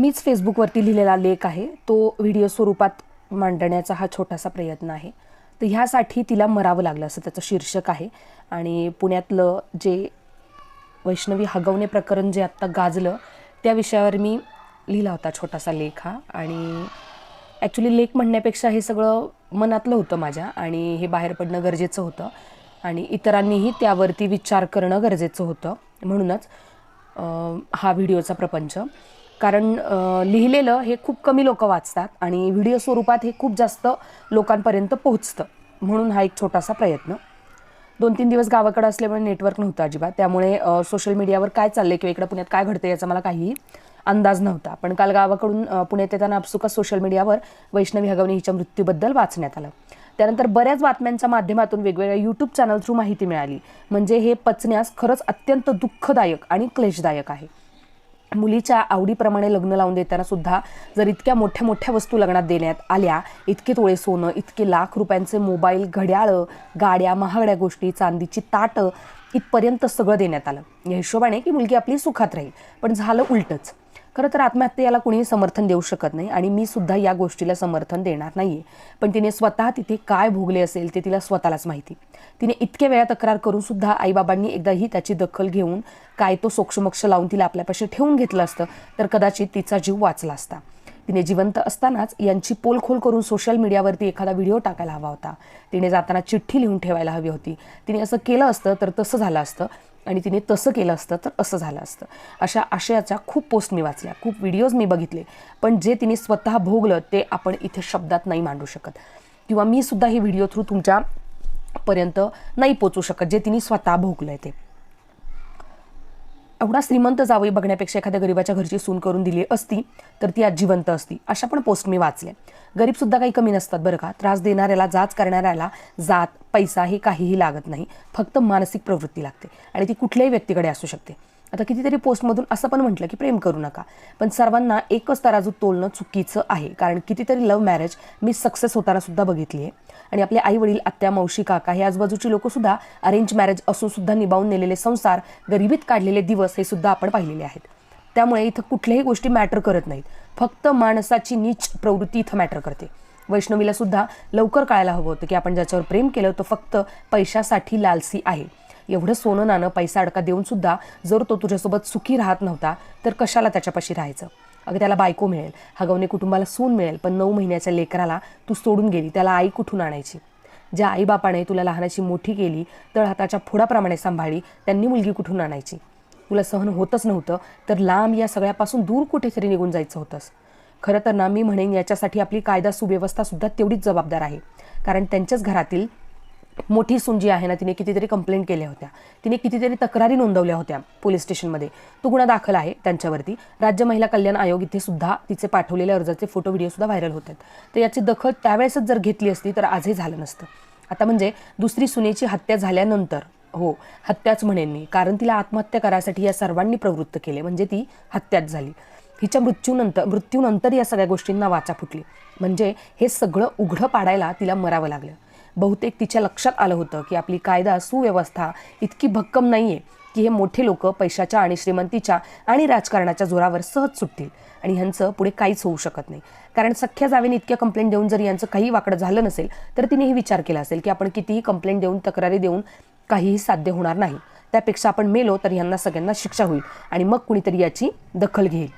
मीच फेसबुकवरती लिहिलेला लेख आहे. तो व्हिडिओ स्वरूपात मांडण्याचा हा छोटासा प्रयत्न आहे. तर ह्यासाठी तिला मरावं लागलं असं त्याचं शीर्षक आहे. आणि पुण्यातलं जे वैष्णवी हगवणे प्रकरण जे आत्ता गाजलं त्या विषयावर मी लिहिला होता छोटासा लेख हा. आणि ॲक्च्युली लेख म्हणण्यापेक्षा हे सगळं मनातलं होतं माझ्या आणि हे बाहेर पडणं गरजेचं होतं. आणि इतरांनीही त्यावरती विचार करणं गरजेचं होतं. म्हणूनच हा व्हिडिओचा प्रपंच. कारण लिहिलेलं हे खूप कमी लोक वाचतात आणि व्हिडिओ स्वरूपात हे खूप जास्त लोकांपर्यंत पोहोचतं म्हणून हा एक छोटासा प्रयत्न. दोन तीन दिवस गावाकडे असल्यामुळे नेटवर्क नव्हतं अजिबात. त्यामुळे सोशल मीडियावर काय चाललंय किंवा इकडं पुण्यात काय घडतं याचा मला काहीही अंदाज नव्हता. पण काल गावाकडून पुण्यात येताना आपसुकच सोशल मीडियावर वैष्णवी हगवणे हिच्या मृत्यूबद्दल वाचण्यात आलं. त्यानंतर बऱ्याच बातम्यांच्या माध्यमातून वेगवेगळ्या यूट्यूब चॅनल थ्रू माहिती मिळाली. म्हणजे हे पचण्यास खरंच अत्यंत दुःखदायक आणि क्लेशदायक आहे. मुलीच्या आवडीप्रमाणे लग्न लावून देताना सुद्धा जर इतक्या मोठ्या मोठ्या वस्तू लग्नात देण्यात आल्या इतके तोळे सोनं इतके लाख रुपयांचे मोबाईल घड्याळं गाड्या महागड्या गोष्टी चांदीची ताटं इथपर्यंत सगळं देण्यात आलं. या हिशोबाने की मुलगी आपली सुखात राहील. पण झालं उलटंच. खरं तर आत्महत्येला कुणीही समर्थन देऊ शकत नाही आणि मी सुद्धा या गोष्टीला समर्थन देणार नाही पण तिने स्वतः तिथे काय भोगले असेल ते तिला स्वतःलाच माहिती. तिने इतक्या वेळा तक्रार करून सुद्धा आईबाबांनी एकदाही त्याची दखल घेऊन काय तो सोक्षमोक्ष लावून तिला आपल्यापाशी ठेवून घेतलं असतं तर कदाचित तिचा जीव वाचला असता. तिने जिवंत असतानाच यांची पोलखोल करून सोशल मीडियावरती एखादा व्हिडिओ टाकायला हवा होता. तिने जाताना चिठ्ठी लिहून ठेवायला हवी होती. तिने असं केलं असतं तर तसं झालं असतं. आणि तिने तसं केलं असतं तर असं झालं असतं. अशा आशयाच्या खूप पोस्ट मी वाचल्या खूप व्हिडिओज मी बघितले. पण जे तिने स्वतः भोगलं ते आपण इथे शब्दात नाही मांडू शकत. किंवा मी सुद्धा हे व्हिडिओ थ्रू तुमच्यापर्यंत नाही पोचू शकत जे तिने स्वतः भोगलं आहे ते. एवढा श्रीमंत जावई बघण्यापेक्षा एखाद्या गरीबाच्या घरची सून करून दिली असती तर ती आज जिवंत असती. अशा पण पोस्ट मी वाचले गरीबसुद्धा काही कमी नसतात बरं का. त्रास देणाऱ्याला जाच करणाऱ्याला जात पैसा हे काहीही लागत नाही. फक्त मानसिक प्रवृत्ती लागते. आणि ती कुठल्याही व्यक्तीकडे असू शकते. आता कितीतरी पोस्टमधून असं पण म्हटलं की प्रेम करू नका. पण सर्वांना एकच तराजू तोलणं चुकीचं आहे. कारण कितीतरी लव्ह मॅरेज मी सक्सेस होताना सुद्धा बघितली आहे. आणि आपले आई वडील आत्या मावशी काका हे आजूबाजूची लोकंसुद्धा अरेंज मॅरेज असून सुद्धा निभावून नेलेले संसार गरिबीत काढलेले दिवस हे सुद्धा आपण पाहिलेले आहेत. त्यामुळे इथं कुठल्याही गोष्टी मॅटर करत नाहीत. फक्त माणसाची नीच प्रवृत्ती इथं मॅटर करते. वैष्णवीला सुद्धा लवकर कळायला हवं होतं की आपण ज्याच्यावर प्रेम केलं तो फक्त पैशासाठी लालसी आहे. एवढं सोनं नाणं पैसा अडका देऊन सुद्धा जर तो तुझ्यासोबत सुखी राहत नव्हता तर कशाला त्याच्यापाशी राहायचं? अगं त्याला बायको मिळेल. हगवणे कुटुंबाला सून मिळेल पण नऊ महिन्याच्या लेकराला तू सोडून गेली. त्याला आई कुठून आणायची? ज्या आईबापाने तुला लहानाची मोठी केली तळ हाताच्या फोडाप्रमाणे सांभाळी. त्यांनी मुलगी कुठून आणायची? तुला सहन होतच नव्हतं तर लांब या सगळ्यापासून दूर कुठेतरी निघून जायचं होतंस. खरं तर ना मी म्हणेन याच्यासाठी आपली कायदा सुव्यवस्था सुद्धा तेवढीच जबाबदार आहे. कारण त्यांच्याच घरातील मोठी सून जी आहे ना तिने कितीतरी कंप्लेंट केल्या होत्या. तिने कितीतरी तक्रारी नोंदवल्या होत्या पोलीस स्टेशनमध्ये तो गुन्हा दाखल आहे त्यांच्यावरती. राज्य महिला कल्याण आयोग इथे सुद्धा तिचे पाठवलेल्या अर्जाचे फोटो व्हिडिओ सुद्धा व्हायरल होतात तर याची दखल त्यावेळेसच जर घेतली असती तर आजही झालं नसतं. आता म्हणजे दुसरी सुनेची हत्या झाल्यानंतर हो हत्याच म्हणेन मी कारण तिला आत्महत्या करायसाठी या सर्वांनी प्रवृत्त केले. म्हणजे ती हत्याच झाली. हिच्या मृत्यूनंतर मृत्यूनंतर या सगळ्या गोष्टींना वाचा फुटली. म्हणजे हे सगळं उघडं पाडायला तिला मरावं लागलं. बहुतेक तिच्या लक्षात आलं होतं की आपली कायदा सुव्यवस्था इतकी भक्कम नाही आहे की हे मोठे लोक पैशाच्या आणि श्रीमंतीच्या आणि राजकारणाच्या जोरावर सहज सुटतील. आणि ह्यांचं पुढे काहीच होऊ शकत नाही. कारण सख्ख्या जावेने इतक्या कंप्लेंट देऊन जर यांचं काही वाकडं झालं नसेल तर तिनेही विचार केला असेल की आपण कितीही कंप्लेंट देऊन तक्रारी देऊन काहीही साध्य होणार नाही. त्यापेक्षा आपण मेलो तर यांना सगळ्यांना शिक्षा होईल आणि मग कुणीतरी याची दखल घेईल.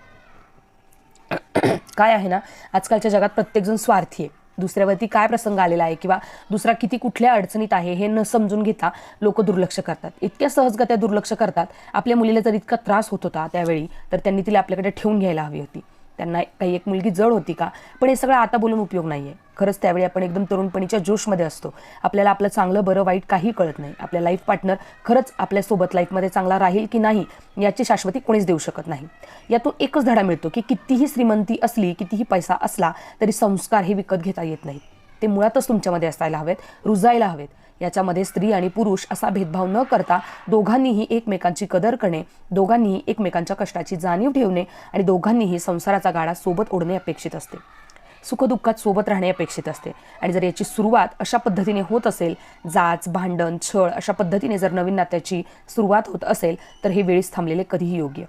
काय आहे ना आजकालच्या जगात प्रत्येकजण स्वार्थी आहे. दुसऱ्यावरती काय प्रसंग आलेला आहे किंवा दुसरा किती कुठल्या अडचणीत आहे हे न समजून घेता लोक दुर्लक्ष करतात. इतक्या सहजगत्या दुर्लक्ष करतात. आपल्या मुलीला जर इतका त्रास होत होता त्यावेळी तर त्यांनी तिला आपल्याकडे ठेवून घ्यायला हवी होती. त्यांना काही एक मुलगी जड होती का? पण हे सगळं आता बोलून उपयोग नाही आहे खरंच त्यावेळी आपण एकदम तरुणपणीच्या जोशमध्ये असतो. आपल्याला आपलं चांगलं बरं वाईट काही कळत नाही. आपल्या लाईफ पार्टनर खरंच आपल्यासोबत लाईफमध्ये चांगला राहील की नाही याची शाश्वती कोणीच देऊ शकत नाही. यातून एकच धडा मिळतो की कितीही श्रीमंती असली कितीही पैसा असला तरी संस्कार हे विकत घेता येत नाहीत. ते मुळातच तुमच्यामध्ये असायला हवेत रुजायला हवेत. याच्यामध्ये स्त्री आणि पुरुष असा भेदभाव न करता दोघांनीही एकमेकांची कदर करणे दोघांनीही एकमेकांच्या कष्टाची जाणीव ठेवणे आणि दोघांनीही संसाराचा गाडा सोबत ओढणे अपेक्षित असते. सुखदुःखात सोबत राहणे अपेक्षित असते. आणि जर याची सुरुवात अशा पद्धतीने होत असेल जाच भांडण छळ अशा पद्धतीने जर नवीन नात्याची सुरुवात होत असेल तर हे वेळीच थांबलेले कधीही योग्य.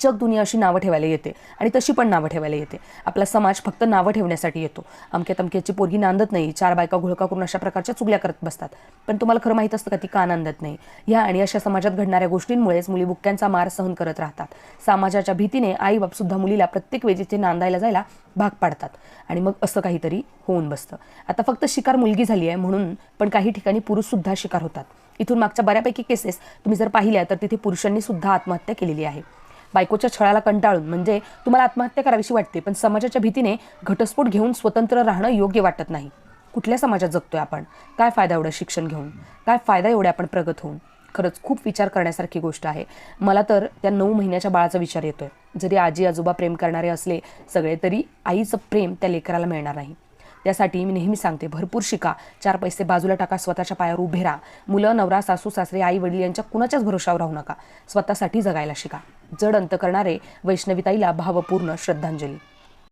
जग दुनिया अशी नावं ठेवायला येते आणि तशी पण नावं ठेवायला येते. आपला समाज फक्त नावं ठेवण्यासाठी येतो. अमक्या तमक्याची पोरगी नांदत नाही चार बायका घोळका करून अशा प्रकारच्या चुगल्या करत बसतात. पण तुम्हाला खरं माहीत असतं का ती का नांदत नाही? ह्या आणि अशा समाजात घडणाऱ्या गोष्टींमुळेच मुली बुक्क्यांचा मार सहन करत राहतात. समाजाच्या भीतीने आई बाप सुद्धा मुलीला प्रत्येक वेळी तिथे नांदायला जायला भाग पाडतात. आणि मग असं काहीतरी होऊन बसतं. आता फक्त शिकार मुलगी झाली आहे म्हणून पण काही ठिकाणी पुरुषसुद्धा शिकार होतात. इथून मागच्या बऱ्यापैकी केसेस तुम्ही जर पाहिल्या तर तिथे पुरुषांनी सुद्धा आत्महत्या केलेली आहे. बायकोच्या छळाला कंटाळून म्हणजे तुम्हाला आत्महत्या करावीशी वाटते पण समाजाच्या भीतीने घटस्फोट घेऊन स्वतंत्र राहणं योग्य वाटत नाही. कुठल्या समाजात जगतोय आपण? काय फायदा एवढं शिक्षण घेऊन? काय फायदा एवढे आपण प्रगत होऊन? खरंच खूप विचार करण्यासारखी गोष्ट आहे. मला तर त्या नऊ महिन्याच्या बाळाचा विचार येतोय. जरी आजी आजोबा प्रेम करणारे असले सगळे तरी आईचं प्रेम त्या लेकराला मिळणार नाही. त्यासाठी मी नेहमी सांगते भरपूर शिका. चार पैसे बाजूला टाका स्वतःच्या पायावर उभे राहा. मुलं नवरा सासू सासरे आई वडील यांच्या कुणाच्याच भरोशावर राहू नका. स्वतःसाठी जगायला शिका. जड अंत करणारे वैष्णवीताईला भावपूर्ण श्रद्धांजली.